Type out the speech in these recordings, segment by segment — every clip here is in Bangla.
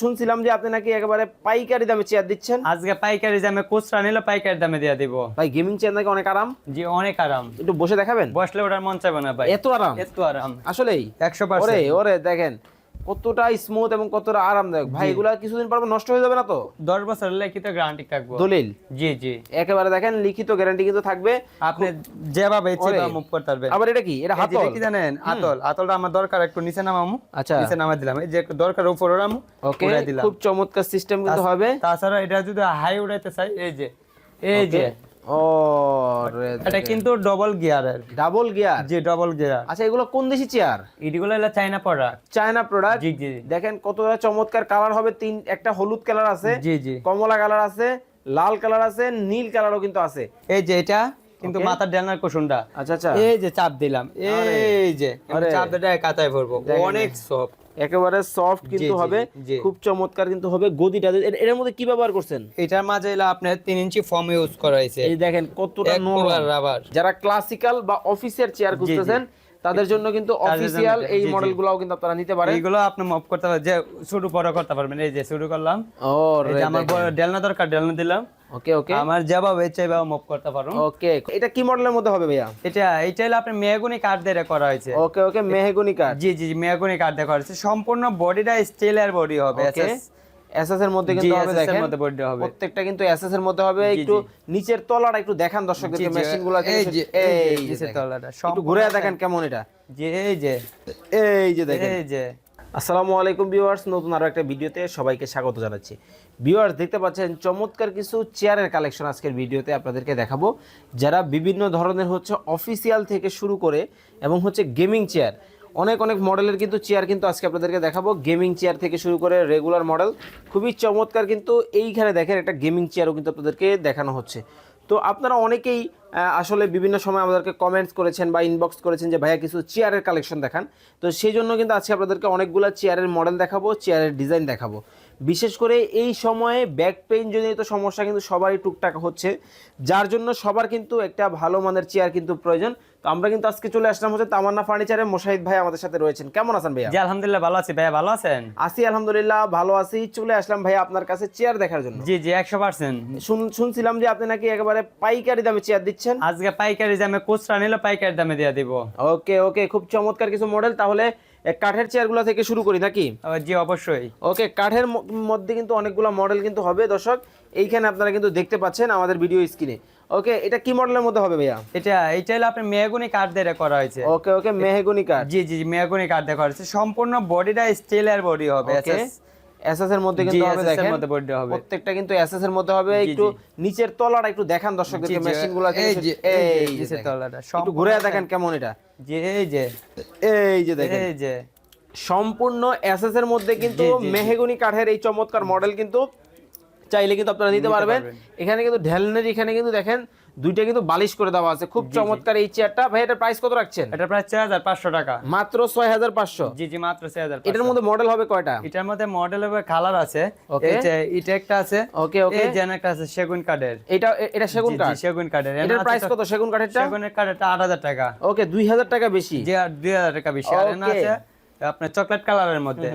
শুনছিলাম যে আপনি নাকি একেবারে পাইকারি দামে চেয়ার দিচ্ছেন। আজকে পাইকারি দামে কোচরা নিলে পাইকারি দামে দিয়ে দিব। ভাই গেমিং চেয়ার নাকি অনেক আরাম? জি অনেক আরাম। একটু বসে দেখাবেন? বসলে ওটার মন চাইবে না ভাই। এত আরাম? এত আরাম। আসলেই? একশো ওরে ওরে দেখেন। কতটা স্মুথ এবং কতটা আরামদায়ক। ভাই এগুলা কিছুদিন পর নষ্ট হয়ে যাবে না তো? দশ বছর লিখিত গ্যারান্টি থাকব। দলিল? জি জি। একেবারে দেখেন লিখিত গ্যারান্টি কিন্তু থাকবে। আপনি যেভাবে ইচ্ছে। মুভ করতে পারবেন। আবার এটা কি? এটা হাতল? কি জানেন আতল আতলটা আমার দরকার একটু নিচে নামামু। আচ্ছা। নিচে নামা দিলাম। এই যে দরকার উপর ওরামু ওকে। দিলাম। খুব চমৎকার সিস্টেম কিন্তু হবে। তাছাড়া এটা যদি হাই উড়াইতে চাই এই যে এই যে। ও এটা কিন্তু ডবল গিয়ারের ডাবল গিয়ার জি ডবল গিয়ার আচ্ছা এগুলো কোন দেশি চেয়ার এগুলো হলো চাইনা প্রোডাক্ট চায়না প্রোডাক্ট জি জি। দেখেন কতটা চমৎকার কালার হবে। তিন একটা হলুদ কালার আছে জি জি। কমলা কালার আছে লাল কালার আছে নীল কালারও কিন্তু আছে। এই যে এটা কিন্তু মাথার ডানার কুসুমটা আচ্ছা আচ্ছা। এই যে চাপ দিলাম এই যে। চাপ কাতায় ভরবো। অনেক সফট একেবারে সফট কিন্তু হবে খুব চমৎকার কিন্তু হবে গদিটা। এর- মধ্যে কি ব্যবহার করছেন? এটার মাঝে এলা আপনার তিন ইঞ্চি ফর্ম ইউজ করা হয়েছে। এই দেখেন কতটা নরম। রাবার যারা ক্লাসিক্যাল বা অফিসের চেয়ার খুঁজতেছেন তাদের জন্য কিন্তু অফিসিয়াল এই। মডেলগুলোও কিন্তু আপনারা নিতে পারেন। এইগুলো আপনি মপ করতে পারবেন যে শুরু বড় করতে পারবেন। এই যে শুরু করলাম। ও আমার ডেলনা দরকার ডেলনা দিলাম। ওকে ওকে। আমার যেভাবে ইচ্ছে এভাবে মপ করতে পারো ওকে এটা কি মডেলের মধ্যে হবে ভাইয়া? এটা এটা হলো আপনার মেগুনি কাঠ দিয়ে করা হয়েছে। ওকে ওকে মেহগনি কাঠ জি জি মেগুনি কাঠ দিয়ে করা হয়েছে। সম্পূর্ণ বডিটা স্টিলের বডি হবে এসএস এর মধ্যে কিন্তু হবে দেখেন মধ্যে বডি হবে। প্রত্যেকটা কিন্তু এসএস এর মধ্যে হবে। একটু নিচের তলাটা একটু দেখান দর্শকদেরকে মেশিনগুলো এই যে এই নিচের। তলাটা একটু ঘুরে দেখেন কেমন এটা। যে এই যে এই যে দেখেন। এই যে। আসসালামু আলাইকুম ভিউয়ার্স নতুন আরও একটা ভিডিওতে সবাইকে স্বাগত জানাচ্ছি। ভিউয়ার্স দেখতে পাচ্ছেন চমৎকার কিছু চেয়ারের কালেকশন আজকের ভিডিওতে আপনাদেরকে দেখাবো। যারা বিভিন্ন ধরনের হচ্ছে অফিসিয়াল থেকে শুরু করে এবং হচ্ছে গেমিং চেয়ার অনেক অনেক মডেলের কিন্তু চেয়ার কিন্তু আজকে আপনাদেরকে দেখাবো। গেমিং চেয়ার থেকে শুরু করে রেগুলার মডেল খুবই চমৎকার কিন্তু এইখানে দেখেন একটা গেমিং চেয়ারও কিন্তু আপনাদেরকে দেখানো হচ্ছে। তো আপনারা অনেকেই আসলে বিভিন্ন সময় আমাদেরকে কমেন্টস করেছেন বা ইনবক্স করেছেন যে, ভাইয়া, কিছু চেয়ারের কালেকশন দেখান। তো সেই জন্য কিন্তু আজকে আপনাদেরকে অনেকগুলো চেয়ারের মডেল দেখাবো চেয়ারের ডিজাইন দেখাবো। বিশেষ করে এই সময়ে ব্যাক পেইন জনিত সমস্যা কিন্তু সবারই টুকটাক হচ্ছে। যার জন্য সবার কিন্তু একটা ভালো মানের চেয়ার কিন্তু প্রয়োজন। তো আমরা কিন্তু আজকে চলে আসলাম হচ্ছে তামান্না ফার্নিচারে মোশাহিদ ভাই আমাদের সাথে রয়েছেন। কেমন আছেন ভাইয়া? জি আলহামদুলিল্লাহ ভালো আছি। ভাইয়া ভালো আছেন? আসি আলহামদুলিল্লাহ ভালো আছি। চলে আসলাম ভাইয়া আপনার কাছে চেয়ার দেখার জন্য। জি জি একশো পার্সেন্ট শুন- শুনছিলাম যে আপনি নাকি একেবারে পাইকারি দামে চেয়ার দিচ্ছেন। আজকে পাইকারি দামে খুচরা নিলে পাইকারি দামে দিয়ে দিব। ওকে ওকে খুব চমৎকার কিছু মডেল তাহলে কাঠের চেয়ারগুলো থেকে শুরু করি নাকি? জি অবশ্যই। ওকে কাঠের মধ্যে কিন্তু অনেকগুলো মডেল কিন্তু হবে দর্শক। এইখানে আপনারা কিন্তু দেখতে পাচ্ছেন আমাদের ভিডিও স্ক্রিনে ওকে এটা কি মডেলের মধ্যে হবে ভাইয়া? এটা এটা হলো আপনার মেগুনি কাঠ দিয়ে করা হয়েছে। ওকে ওকে মেহগনি কাঠ জি জি মেগুনি কাঠ দিয়ে করা হয়েছে। সম্পূর্ণ বডিটা স্টিলের বডি হবে ওকে। এসএস এর মধ্যে কিন্তু হবে দেখেন। প্রত্যেকটা কিন্তু এসএস এর মধ্যে হবে। একটু নিচের তলাটা একটু দেখান দর্শকদেরকে মেশিনগুলো এই যে, এই যে, নিচের। তলাটা, একটু ঘুরে দেখেন। কেমন এটা। জি এই যে। এই যে দেখেন। এই যে। সম্পূর্ণ এসএস এর মধ্যে কিন্তু। মেহগনি কাঠের এই চমৎকার মডেল কিন্তু চাইলে কিন্তু আপনারা নিতে পারবেন। এখানে কিন্তু ঢেলনের এখানে কিন্তু দেখেন দুইটা কিন্তু বালিশ করে দেওয়া আছে। খুব চমৎকার এই চেয়ারটা ভাই এটার প্রাইস কত রাখছেন? এটা প্রায় চার হাজার পাঁচশো টাকা। মাত্র ছয় হাজার পাঁচশো। জি জি মাত্র ছয় হাজার এটার মধ্যে মডেল হবে কয়টা? এটার মধ্যে মডেল হবে কালার আছে। Okay. এই যে এটা একটা আছে। ওকে ওকে এই যে একটা আছে সেগুন কাঠের। এটা এটা সেগুন জি, জি, কাঠ? সেগুন কাঠের। এটার প্রাইস কত সেগুন কাঠেরটা? সেগুনের কাঠেরটা আট হাজার টাকা। ওকে দুই হাজার টাকা বেশি। যে আর দুই হাজার টাকা বেশি। আর আছে আপনার চকলেট কালারের মধ্যে।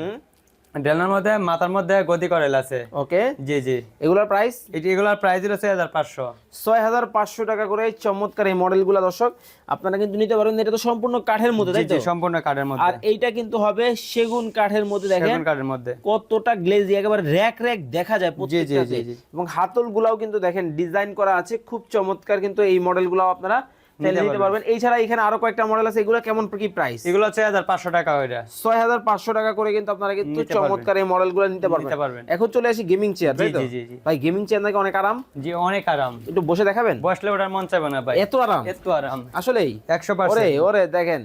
ডেলার মধ্যে মাথার মধ্যে গদি করেল আছে। ওকে। জি জি। এগুলোর প্রাইস এটি এগুলোর প্রাইস হলো ছয় হাজার পাঁচশো। ছয় হাজার পাঁচশো টাকা করে চমৎকার এই মডেলগুলো দর্শক আপনারা কিন্তু নিতে পারবেন এটা তো সম্পূর্ণ কাঠের মধ্যে তাই তো? সম্পূর্ণ কাঠের মধ্যে। আর এইটা কিন্তু হবে সেগুন কাঠের মধ্যে দেখেন। সেগুন কাঠের মধ্যে। কতটা গ্লেজি একেবারে র্যাক র্যাক দেখা যায় প্রত্যেকটাতে। জি, জি। এবং হাতল গুলাও কিন্তু দেখেন ডিজাইন করা আছে খুব চমৎকার কিন্তু এই মডেল গুলাও আপনারা চাইলে নিতে পারবেন। এছাড়া এখানে আরও কয়েকটা মডেল আছে এগুলো কেমন কি প্রাইস এগুলো ছয় হাজার পাঁচশো টাকা ওইটা করে কিন্তু আপনারা কিন্তু চমৎকার এই মডেলগুলো নিতে পারবেন। এখন চলে আসি গেমিং চেয়ার তাই তো। ভাই গেমিং চেয়ার নাকি অনেক আরাম? জি অনেক আরাম। একটু বসে দেখাবেন? বসলে ওটার মন চাইবে না ভাই। এত আরাম? এত আরাম। আসলেই? একশো ওরে ওরে দেখেন।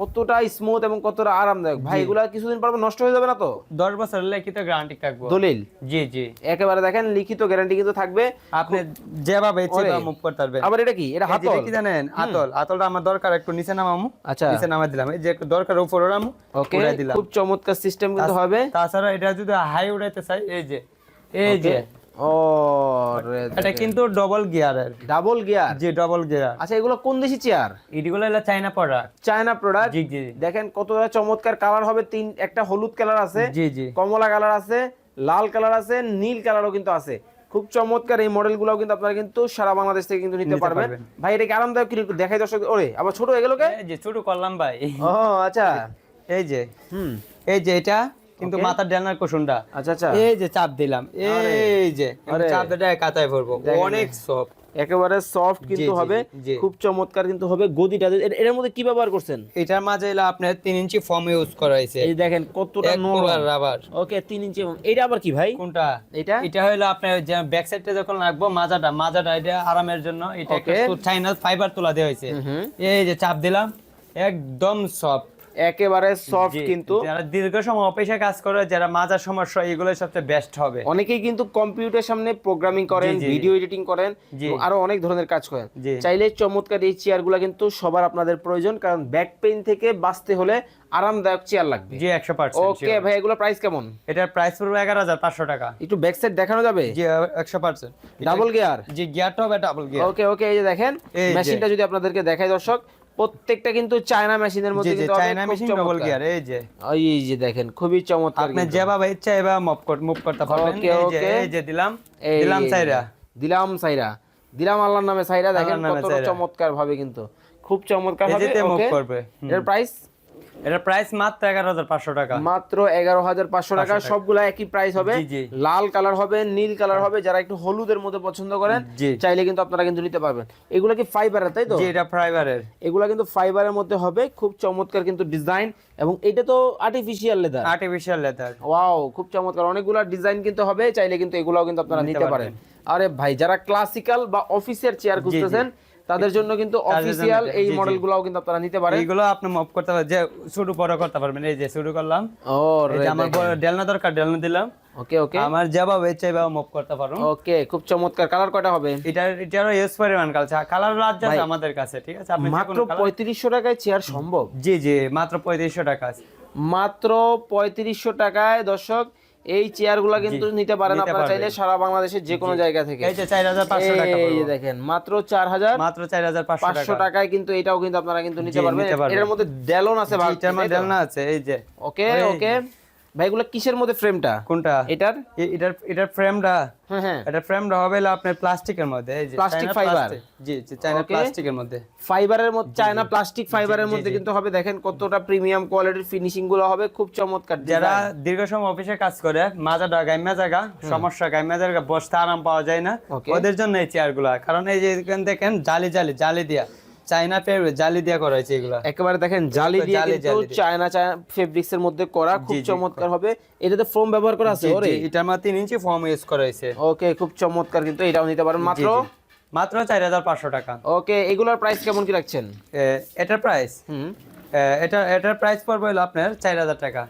কতটা স্মুথ এবং কতটা আরামদায়ক। ভাই এগুলা কিছুদিন পর নষ্ট হয়ে যাবে না তো? দশ বছর লিখিত গ্যারান্টি থাকব। দলিল? জি জি। একেবারে দেখেন লিখিত গ্যারান্টি কিন্তু থাকবে। আপনি যেভাবে ইচ্ছে। মুভ করতে পারবেন। আবার এটা কি? এটা হাতল? এটা কি জানেন আতল। আতলটা আমার দরকার একটু নিচে নামামু। আচ্ছা। নিচে নামা দিলাম। এই যে দরকার উপর ওরামু ওকে দিলাম। খুব চমৎকার সিস্টেম কিন্তু হবে। তাছাড়া এটা যদি হাই উড়াইতে চাই এই যে এই যে। ও এটা কিন্তু ডবল গিয়ারের ডাবল গিয়ার জি ডবল গিয়ার আচ্ছা এগুলো কোন দেশি চেয়ার এগুলো হলো চাইনা প্রোডাক্ট চায়না প্রোডাক্ট জি জি। দেখেন কতটা চমৎকার কালার হবে। তিন একটা হলুদ কালার আছে জি জি। কমলা কালার আছে লাল কালার আছে নীল কালারও কিন্তু আছে। খুব চমৎকার এই মডেলগুলোও কিন্তু আপনারা কিন্তু সারা বাংলাদেশ থেকে কিন্তু নিতে পারবেন। ভাই এটা কি আরামদায়ক কি একটু দেখাই দর্শক ওরে আবার ছোট হয়ে গেল কে? ছোট করলাম ভাই। ও আচ্ছা। এই যে হুম। এই যে এটা কিন্তু মাথার ডানার কুশনটা। আচ্ছা আচ্ছা। এই যে চাপ দিলাম এই যে। চাপ দিলে কাতায় ভরবো। অনেক সফট একেবারে সফট কিন্তু হবে খুব চমৎকার কিন্তু হবে গদিটা। এর- মধ্যে কি ব্যবহার করছেন? এটার মাঝে এলো আপনার তিন ইঞ্চি ফর্ম ইউজ করা হয়েছে। এই দেখেন কতটা নরম রাবার ওকে তিন ইঞ্চি এবং এটা আবার কি ভাই? কোনটা? এটা? এটা হলো আপনার যে ব্যাক সাইডটা যখন লাগবো মাজাটা মাজাটা এটা আরামের জন্য। এটা একটা. চাইনা ফাইবার তোলা দেওয়া হয়েছে। এই যে চাপ দিলাম একদম সফট একেবারে সফট কিন্তু যারা দীর্ঘ সময় অফিসে কাজ করে যারা মাজার সমস্যা এগুলো সবচেয়ে বেস্ট হবে। অনেকেই কিন্তু কম্পিউটার সামনে প্রোগ্রামিং করেন ভিডিও এডিটিং করেন আরও অনেক ধরনের কাজ করেন। চাইলে চমৎকার এই চেয়ারগুলো কিন্তু সবার আপনাদের প্রয়োজন কারণ ব্যাক পেইন থেকে বাঁচতে হলে আরামদায়ক চেয়ার লাগবে। জি একশো পার্সেন্ট ওকে ভাই এগুলো প্রাইস কেমন? এটার প্রাইস পড়বে এগারো হাজার পাঁচশো টাকা। একটু ব্যাক সাইড দেখানো যাবে? জি একশো পার্সেন্ট ডাবল গিয়ার জি গিয়ারটা হবে ডাবল গিয়ার ওকে ওকে এই যে দেখেন। মেশিনটা যদি আপনাদেরকে দেখাই দর্শক প্রত্যেকটা কিন্তু চায়না মেশিনের মধ্যে কিন্তু চায়না মেশিন ডাবল গিয়ার এই যে। এই যে দেখেন খুবই চমৎকার আপনি। যেভাবে ইচ্ছা এভাবে মুভ মুভ করতে পারবেন। এই যে এই যে দিলাম দিলাম সাইরা। দিলাম সাইরা। দিলাম আল্লাহর নামে সাইরা দেখেন সাইরা। চমৎকার ভাবে কিন্তু। খুব চমৎকার ভাবে ওকে এর প্রাইস এটার প্রাইস মাত্র এগারো হাজার পাঁচশো টাকা। মাত্র এগারো হাজার পাঁচশো টাকা সবগুলা একই প্রাইস হবে। লাল কালার হবে নীল কালার হবে যারা একটু হলুদের মধ্যে পছন্দ করেন চাইলে কিন্তু আপনারা কিন্তু নিতে পারবেন। এগুলো কি ফাইবারের তাই তো? জি এটা ফাইবারের এগুলা কিন্তু ফাইবারের মধ্যে হবে খুব চমৎকার কিন্তু ডিজাইন এবং এটা তো artificial leather artificial leather wow খুব চমৎকার। অনেকগুলা ডিজাইন কিন্তু হবে চাইলে কিন্তু এগুলাও কিন্তু আপনারা নিতে নিতে পারেন। আরে ভাই যারা ক্লাসিক্যাল বা অফিসের চেয়ার খুঁজতেছেন তাদের জন্য কিন্তু অফিসিয়াল এই। মডেলগুলোও কিন্তু আপনারা নিতে পারেন। এইগুলো আপনি মুভ করতে পারবেন। যে শুরু বড় করতে পারবেন। এই যে শুরু করলাম। ও এই যে আমার ডেলনা দরকার ডেলনা দিলাম। ওকে ওকে আমার যেভাবে ইচ্ছা এভাবে মুভ করতে পারো ওকে খুব চমৎকার। কালার কয়টা হবে? এটার এটারও ইউজ পরিমাণ কালচার কালার রাজ্য আছে আমাদের কাছে ঠিক আছে? আপনি মাত্র কোনো colour- পঁয়ত্রিশশো টাকায় চেয়ার সম্ভব? জি জি মাত্র পঁয়ত্রিশশো টাকা মাত্র পঁয়ত্রিশশো টাকায় দর্শক এই চেয়ারগুলো কিন্তু নিতে পারেন আপনারা চাইলে সারা বাংলাদেশের যে কোনো জায়গা থেকে। এই যে চার হাজার পাঁচশো টাকা এই যে দেখেন মাত্র চার হাজার মাত্র চার হাজার পাঁচশো পাঁচশো টাকা। টাকায় কিন্তু এটাও কিন্তু আপনারা কিন্তু নিতে পারবেন। এর এটার মধ্যে ডেলন আছে ভাই এটার মধ্যে ডেলন আছে এই যে। ওকে ওকে। ভাই এগুলো কিসের মধ্যে ফ্রেমটা কোনটা? এটার? এটার এটার ফ্রেমটা হ্যাঁ হ্যাঁ। এটার ফ্রেমটা হবে আপনার প্লাস্টিকের মধ্যে এই যে চায়না fiber। plastic। জি জি Okay. প্লাস্টিকের মধ্যে। ফাইবারের মধ্যে চায়না প্লাস্টিক ফাইবারের মধ্যে কিন্তু হবে দেখেন কতটা প্রিমিয়াম কোয়ালিটির ফিনিশিংগুলো হবে খুব চমৎকার যারা দীর্ঘ সময় অফিসে কাজ করে মাজাটা গাইমা জায়গা সমস্যা গাইমা জায়গা বসতে আরাম পাওয়া যায় না। ওদের জন্য এই চেয়ারগুলা কারণ এই যে এখানে দেখেন জালি জালি জালি দিয়া। চাইনা পেয়ে জালি দিয়া করা হয়েছে এগুলা। একেবারে দেখেন জালি দিয়ে কিন্তু চায়না চায়না ফেব্রিক্স এর মধ্যে করা খুব। চমৎকার হবে। এটাতে ফোম ব্যবহার করা আছে ওরে। এটার মধ্যে তিন ইঞ্চি ফর্ম ইউজ করা হয়েছে ওকে খুব চমৎকার কিন্তু এটাও নিতে পারেন মাত্র। মাত্র চার হাজার পাঁচশো টাকা। ওকে এগুলোর প্রাইস কেমন কি রাখছেন? এটার প্রাইস হুম। এটা এটার প্রাইস পড়বে হলো আপনার চার হাজার টাকা।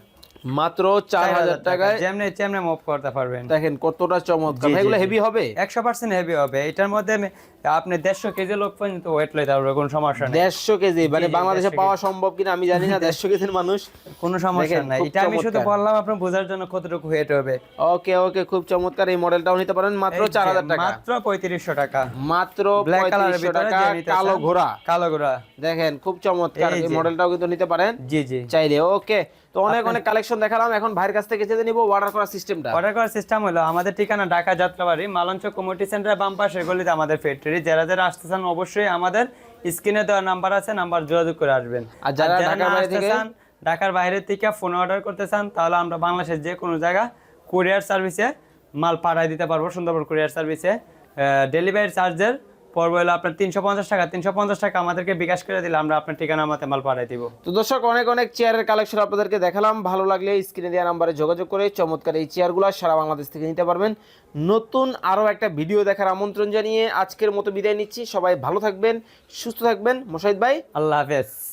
মাত্র চার হাজার টাকায় যেমনি যেমনি মুভ করতে পারবেন। দেখেন কতটা চমৎকার। এগুলো হেভি হবে? একশো পার্সেন্ট হেভি হবে। এটার মধ্যে আপনি দেড়শো কেজি লোক পর্যন্ত ওয়েট লইতে পারবে কোনো সমস্যা নেই। দেড়শো কেজি মানে বাংলাদেশে পাওয়া সম্ভব কিনা আমি জানি না দেড়শো কেজির মানুষ। কোনো সমস্যা নাই। এটা আমি শুধু। বললাম আপনি বোঝার জন্য কতটুকু ওয়েট হবে। ওকে ওকে খুব চমৎকার। এই মডেলটাও নিতে পারেন মাত্র এই যে, চার হাজার টাকা। মাত্র পঁয়ত্রিশশো টাকা। মাত্র ব্ল্যাক কালারের পঁয়ত্রিশশো ভিতরে টাকা কালো ঘোড়া। কালো ঘোড়া। দেখেন খুব চমৎকার। এই। মডেলটাও কিন্তু নিতে পারেন। জি জি। চাইলে ওকে। তো অনেক অনেক কালেকশন দেখালাম এখন ভাইয়ের কাছ থেকে যেতে নিব অর্ডার করার সিস্টেমটা অর্ডার করার সিস্টেম হলো আমাদের ঠিকানা ঢাকা যাত্রাবাড়ি মালঞ্চ কমিউনিটি সেন্টার বাম পাশে গলিতে আমাদের ফ্যাক্টরি যারা যারা আসতে চান অবশ্যই আমাদের স্ক্রিনে দেওয়া নাম্বার আছে নাম্বার যোগাযোগ করে আসবেন। আর যারা না ঢাকার বাইরে থেকে- চান, ঢাকার বাইরে থেকে ফোন অর্ডার করতে চান তাহলে আমরা বাংলাদেশের যে কোনো জায়গা কুরিয়ার সার্ভিসে মাল পাঠায় দিতে পারব সুন্দরবন কুরিয়ার সার্ভিসে ডেলিভারি চার্জের পড়বে হলো আপনার তিনশো পঞ্চাশ টাকা। তিনশো পঞ্চাশ টাকা আমাদেরকে বিকাশ করে দিলে আমরা আপনার ঠিকানা মতে মাল পাঠাই দিব। তো দর্শক অনেক অনেক চেয়ারের কালেকশন আপনাদেরকে দেখালাম। ভালো লাগলে স্ক্রিনে দেওয়া নাম্বারে যোগাযোগ করে চমৎকার এই চেয়ারগুলো সারা বাংলাদেশ থেকে নিতে পারবেন। নতুন আরও একটা ভিডিও দেখার আমন্ত্রণ জানিয়ে আজকের মতো বিদায় নিচ্ছি। সবাই ভালো থাকবেন সুস্থ থাকবেন। মোশাহিদ ভাই। আল্লাহ হাফেজ।